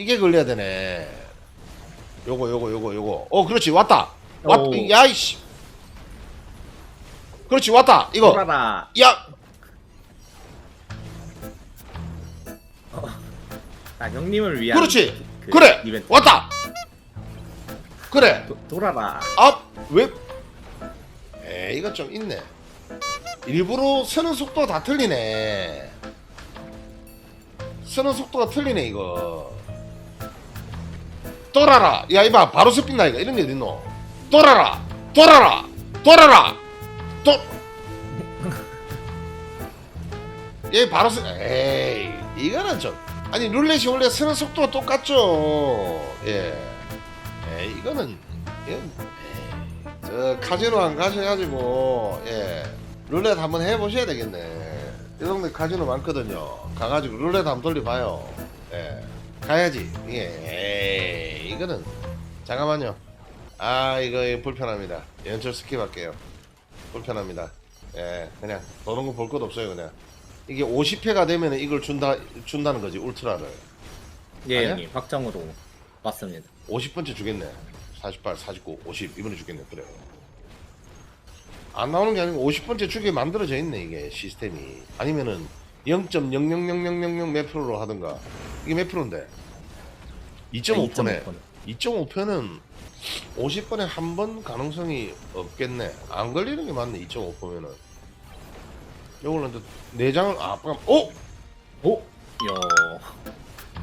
이게 걸려야 되네. 요거 요거 요거 요거. 어 그렇지 왔다. 왔 오. 야이씨. 그렇지 왔다. 이거. 돌아라. 야 나 형님을 위한. 그렇지. 그 그래 이벤트. 왔다. 그래. 도, 돌아라. 아 왜? 에 이거 좀 있네. 일부러 서는 속도가 다 틀리네. 서는 속도가 틀리네 이거. 돌아라. 야 이봐 바로 습빈다 이거 이런 게 어딨노? 돌아라. 돌아라. 돌아라. 도. 얘 바로 스. 에이 이거는 좀. 아니 룰렛이 원래 서는 속도가 똑같죠. 예. 에이 이거는 이건 에이, 저 카지노 안 가셔가지고 예 룰렛 한번 해보셔야 되겠네 이 동네 카지노 많거든요 가가지고 룰렛 한번 돌려봐요 예 가야지 예 에이 이거는 잠깐만요 아 이거, 이거 불편합니다 연출 스킵할게요 불편합니다 예 그냥 도는 거 볼 것 없어요 그냥 이게 50회가 되면 이걸 준다 준다는 거지 울트라를 예 아니야? 형님 확정으로 맞습니다. 50번째 주겠네. 48, 49, 50 이번에 주겠네. 그래. 안 나오는 게 아니고 50번째 주게 만들어져 있네 이게 시스템이. 아니면은 0.0000000몇 프로로 하든가. 이게 몇 프로인데? 2.5%네. 2.5%는 50번에 한 번 가능성이 없겠네. 안 걸리는 게 맞네. 2.5%면은. 요걸로 이제 네 장을 아, 깜- 오! 오.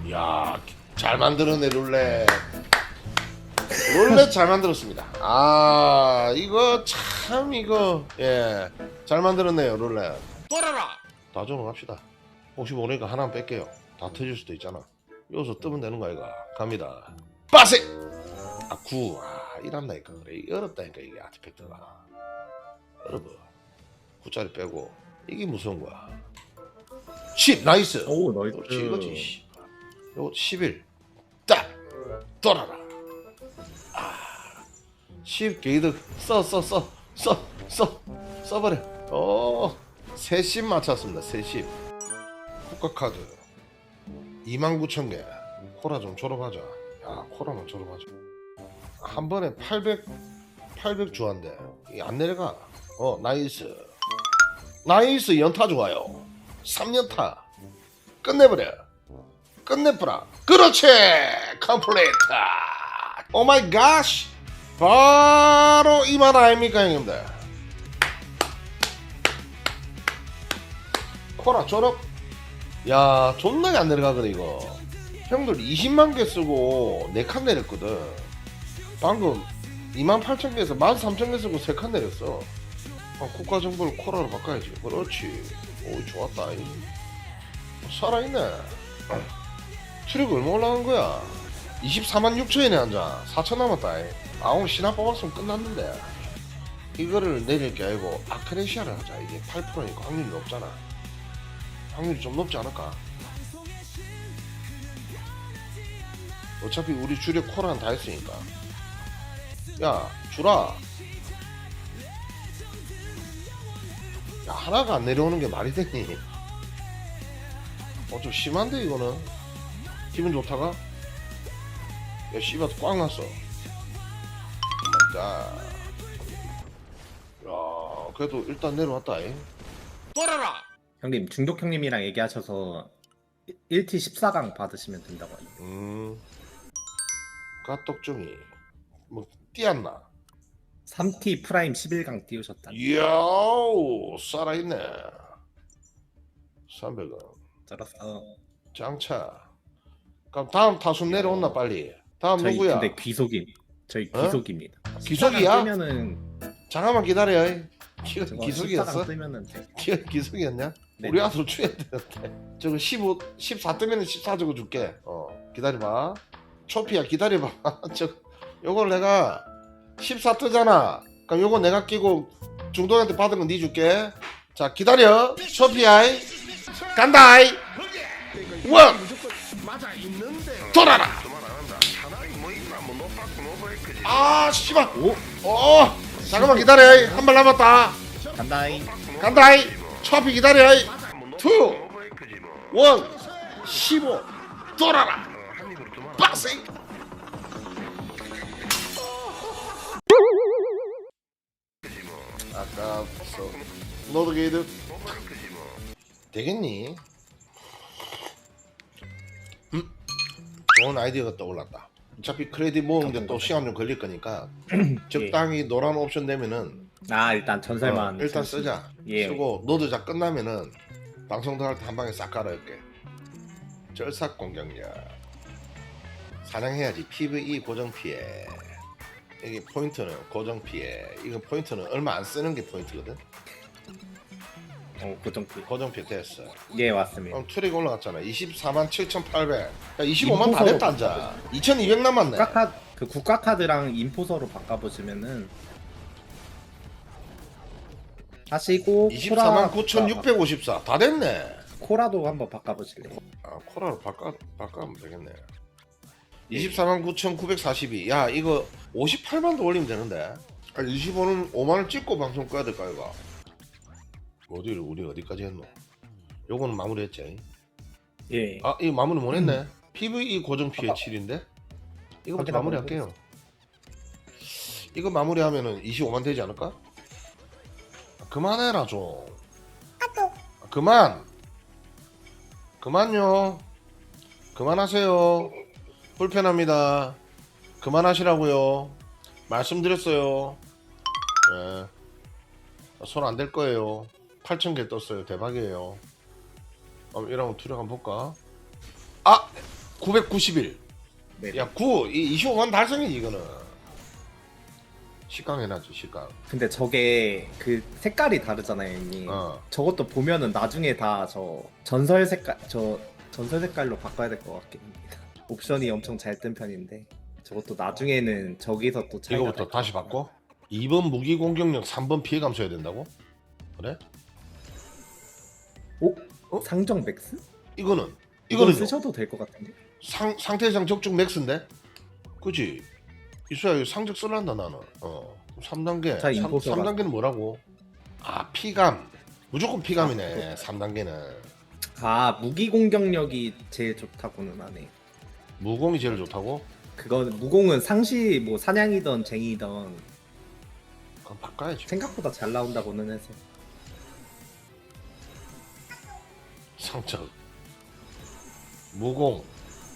야. 야, 잘 만들었네 룰렛. 룰렛 잘 만들었습니다. 아, 이거 참 이거 예, 잘 만들었네요 룰렛. 돌아라. 다 적어갑시다. 혹시 모르니까 하나 뺄게요. 다 터질 수도 있잖아. 여기서 뜨면 되는 거 아이가? 갑니다. 빠세. 아, 구. 아, 이란다니까 그래. 어렵다니까 이게 아티팩트가. 어려워. 구짜리 빼고 이게 무서운 거야. 10 나이스. 오 너희. 그렇지 이거지 씨. 요거 11. 딱 돌아라. 아. 10 게이드 써 써 써 써 써 써버려. 오. 세십 맞췄습니다. 세십. 국가 카드 29,000개. 코라 좀 졸업하자. 야 코라만 졸업하자. 한 번에 800 800 주한데 이게 안 내려가. 어 나이스. 나이스 연타 좋아요. 3연타. 끝내버려. 끝내버라. 그렇지. 컴플레이트. 오 마이 갓. 바로 이만 아닙니까 형님들. 코라 졸업. 야 존나게 안 내려가거든 이거. 형들 20만 개 쓰고 4칸 내렸거든. 방금 2만 8천 개에서 1만 3천 개 쓰고 3칸 내렸어. 아, 국가 정보를 코라로 바꿔야지. 그렇지. 오 좋았다. 이. 살아있네. 수력 얼마 올라간 거야? 24만 6천원에 앉아. 4천 남았다. 이. 아 오늘 신화 뽑았으면 끝났는데. 이거를 내릴 게 아니고 아크레시아를 하자. 이게 8%니까 확률이 높잖아. 확률이 좀 높지 않을까? 어차피 우리 주력 코라는 다 했으니까. 야, 주라. 야, 하나가 안 내려오는 게 말이 되니? 어, 좀 심한데, 이거는? 기분 좋다가? 야, 씨발, 꽉 났어. 자. 야, 그래도 일단 내려왔다, 잉. 돌아라! 형님 중독 형님이랑 얘기하셔서 1T 14강 받으시면 된다고 하네요. 음. 가떡중이. 뭐, 띄었나? 3T 프라임 11강 띄우셨다. 이야, 살아있네. 300원. 쩔었어. 장차. 그럼 다음 타수 내려온나 빨리. 다음 저희 누구야? 근데 귀속임. 저희 어? 귀속입니다. 귀속이야? 14강 뜨면은 잠깐만 기다려. 기, 저거 기속이었어? 14강 뜨면은 돼. 기, 기속이었냐? 네. 우리 아들 추야 되는데. 저거 15, 14 뜨면 14 적어 줄게. 어, 기다려봐. 초피야 기다려봐. 저, 요걸 내가 14 뜨잖아. 그럼 요거 내가 끼고 중독한테 받은 건네 줄게. 자 기다려. 초피야. 간다이. 원. 돌아라. 아 씨발. 오 어. 잠깐만 기다려. 한 발 남았다. 간다이. 간다이. 초피 기다려. 투. 원. 15. 돌아라. 빡세. 아깝소. 너도 게이드 되겠니? 음, 좋은 아이디어가 떠올랐다. 어차피 크레딧 모으는데 또 시간 좀 걸릴 거니까 적당히 노란 옵션 되면은 아 일단 전설만 어, 일단 쓰자. 예. 쓰고 노드작 끝나면은 방송도 할때한 방에 싹 갈아올게. 절삭 공격력. 사냥해야지. PVE 고정 피해. 이게 포인트는 고정 피해. 이건 포인트는 얼마 안 쓰는 게 포인트거든. 어 고정필 고정 피해 됐어. 예 맞습니다 그럼 트릭 올라갔잖아. 24만 7,800. 야, 25만 다 됐다 앉아. 2,200 남았네. 국가카 그 국가 카드랑 인포서로 바꿔보시면은 하시고 24만 코라- 9,654. 다 됐네. 코라도 한번 바꿔보실래요? 아 코라로 바꿔 바꿔면 되겠네. 24만 9,942. 야 이거 58만도 올리면 되는데. 아, 25는 5만 원 찍고 방송 꺼야 될까 이거. 어디를 우리 어디까지 했노? 요거는 마무리했지. 예. 아 이거 마무리 못 했네. PVE 고정 피해 7인데. 이거부터 확인 한번 마무리할게요. 이거 마무리하면은 25만 되지 않을까? 아, 그만해라 좀. 아, 그만. 그만요. 그만하세요. 불편합니다. 그만하시라고요. 말씀드렸어요. 예. 손안댈 거예요. 8,000개 떴어요. 대박이에요. 어, 이러면 투력 한번 볼까? 아! 991. 네. 야, 9. 이 25만 달성이지, 이거는. 식강 해놨지, 식강. 근데 저게 그 색깔이 다르잖아요, 형님. 어. 저것도 보면은 나중에 다 저 전설 색깔 저 전설 색깔로 바꿔야 될 것 같긴 합니다. 옵션이 엄청 잘 뜬 편인데 저것도 나중에는 저기서 또 차이가 이거부터 날것 다시 같아요. 바꿔? 2번 무기 공격력, 3번 피해 감소해야 된다고? 그래? 오? 어? 상정 맥스? 이거는 이거는 이거는 쓰셔도 될 것 같은데. 상 상태상 적중 맥스인데, 그지? 이수야 상적 쓸란다 나는. 어. 3단계. 자, 3, 인포서가. 3단계는 뭐라고? 아 피감. 무조건 피감이네. 아, 그렇구나. 3단계는 아 무기 공격력이 제일 좋다고는 하네. 무공이 제일 좋다고? 그건 무공은 상시 뭐 사냥이던 쟁이던 그럼 바꿔야지. 생각보다 잘 나온다고는 해서. 상적. 무공.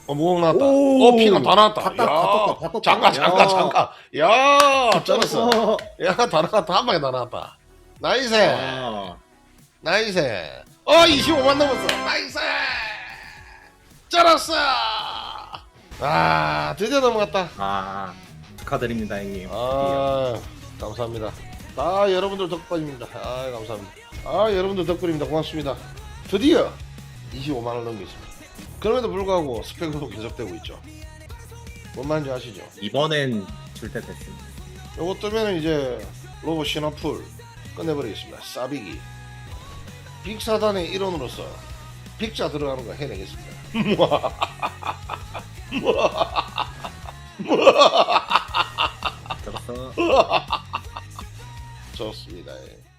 어 무공 나왔다. 오! 어 피가 다 나왔다. 다 떴- 야, 다 떴다, 다 떴다. 잠깐 잠깐 야. 잠깐. 야 쩔었어. 어. 야 다 나왔다 한 방에 다 나왔다. 나이스. 아, 나이스. 어 25만 넘었어. 나이스. 쩔었어. 아 드디어 넘어갔다. 아 축하드립니다 형님. 아 감사합니다. 아 여러분들 덕분입니다. 아 감사합니다. 아 여러분들 덕분입니다. 고맙습니다. 드디어 25만 원 넘겼습니다. 그럼에도 불구하고 스펙으로 계속되고 있죠. 뭔 말인지 아시죠? 이번엔 줄때 됐습니다. 요거 뜨면 이제 로봇 신화풀 끝내버리겠습니다. 싸비기. 빅사단의 일원으로서 빅자 들어가는 거 해내겠습니다. 좋습니다. 예.